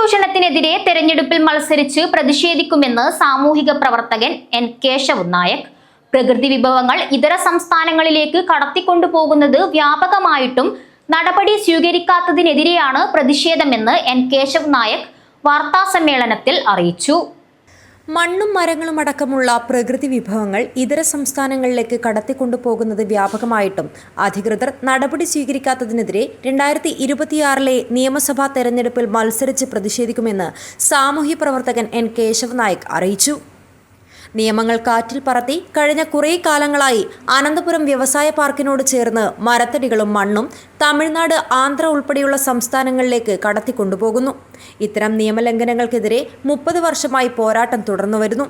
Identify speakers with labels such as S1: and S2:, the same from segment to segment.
S1: ചൂഷണത്തിനെതിരെ തെരഞ്ഞെടുപ്പിൽ മത്സരിച്ച് പ്രതിഷേധിക്കുമെന്ന് സാമൂഹിക പ്രവർത്തകൻ എൻ കേശവ് നായക്. പ്രകൃതി വിഭവങ്ങൾ ഇതര സംസ്ഥാനങ്ങളിലേക്ക് കടത്തിക്കൊണ്ടുപോകുന്നത് വ്യാപകമായിട്ടും നടപടി സ്വീകരിക്കാത്തതിനെതിരെയാണ് പ്രതിഷേധമെന്ന് എൻ കേശവ് നായക് വാർത്താസമ്മേളനത്തിൽ അറിയിച്ചു.
S2: മണ്ണും മരങ്ങളും അടക്കമുള്ള പ്രകൃതി വിഭവങ്ങൾ ഇതര സംസ്ഥാനങ്ങളിലേക്ക് കടത്തിക്കൊണ്ടുപോകുന്നത് വ്യാപകമായിട്ടും അധികൃതർ നടപടി സ്വീകരിക്കാത്തതിനെതിരെ രണ്ടായിരത്തി ഇരുപത്തിയാറിലെ നിയമസഭാ തെരഞ്ഞെടുപ്പിൽ മത്സരിച്ച് പ്രതിഷേധിക്കുമെന്ന് സാമൂഹ്യ പ്രവർത്തകൻ എൻ കേശവ് നായക് അറിയിച്ചു. നിയമങ്ങൾ കാറ്റിൽ പറത്തി കഴിഞ്ഞ കുറേ കാലങ്ങളായി അനന്തപുരം വ്യവസായ പാർക്കിനോട് ചേർന്ന് മരത്തടികളും മണ്ണും തമിഴ്നാട് ആന്ധ്ര ഉൾപ്പെടെയുള്ള സംസ്ഥാനങ്ങളിലേക്ക് കടത്തിക്കൊണ്ടുപോകുന്നു. ഇത്തരം നിയമലംഘനങ്ങൾക്കെതിരെ മുപ്പത് വർഷമായി പോരാട്ടം തുടർന്നു വരുന്നു.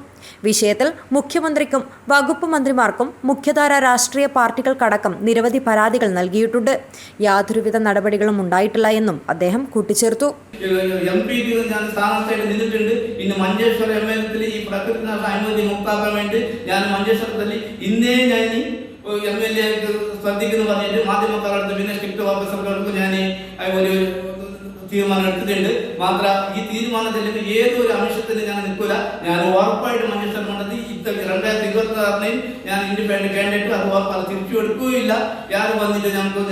S2: വിഷയത്തിൽ മുഖ്യമന്ത്രിക്കും വകുപ്പ് മന്ത്രിമാർക്കും മുഖ്യധാര രാഷ്ട്രീയ പാർട്ടികൾക്കടക്കം നിരവധി പരാതികൾ നൽകിയിട്ടുണ്ട്. യാതൊരുവിധ നടപടികളും ഉണ്ടായിട്ടില്ല എന്നും അദ്ദേഹം കൂട്ടിച്ചേർത്തു.
S3: മഞ്ചേശ്വരം ഞാൻ ഇന്നേ ഞാൻ എം എൽ എ ശ്രദ്ധിക്കുന്നു പറഞ്ഞിട്ട് മാധ്യമക്കാരുടെ പിന്നെ സ്ട്രിക്ട് ഓഫീസർക്കൾക്ക് ഞാൻ ഒരു തീരുമാനം എടുത്തിട്ടുണ്ട്. മാത്ര ഈ തീരുമാനത്തിൽ ഏതൊരു അംശത്തിന് ഞാൻ നിൽക്കില്ല ഞാൻ ഉറപ്പായിട്ട് മനുഷ്യർ കണ്ടെത്തി ഇത്ത രണ്ടായിരത്തി ഇരുപത്തി ആറിനെയും ഞാൻ ഇൻഡിപെൻഡന്റ് കാൻഡിഡേറ്റ് അത് ഉറപ്പാണ്. തിരിച്ചു എടുക്കുകയില്ല ഞാൻ വന്നിട്ട് ഞങ്ങൾക്ക്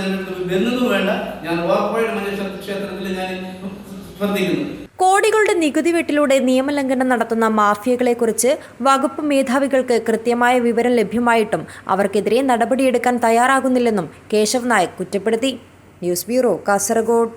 S3: ഞാൻ വേണ്ട. ഞാൻ ഉറപ്പായിട്ട് മനുഷ്യർ ക്ഷേത്രത്തിൽ ഞാൻ ശ്രദ്ധിക്കുന്നു.
S2: കോടികളുടെ നികുതി വെട്ടിലൂടെ നിയമലംഘനം നടത്തുന്ന മാഫിയകളെക്കുറിച്ച് വകുപ്പ് മേധാവികൾക്ക് കൃത്യമായ വിവരം ലഭ്യമായിട്ടും അവർക്കെതിരെ നടപടിയെടുക്കാൻ തയ്യാറാകുന്നില്ലെന്നും കേശവ് നായക് കുറ്റപ്പെടുത്തി. News bureau Kasaragod.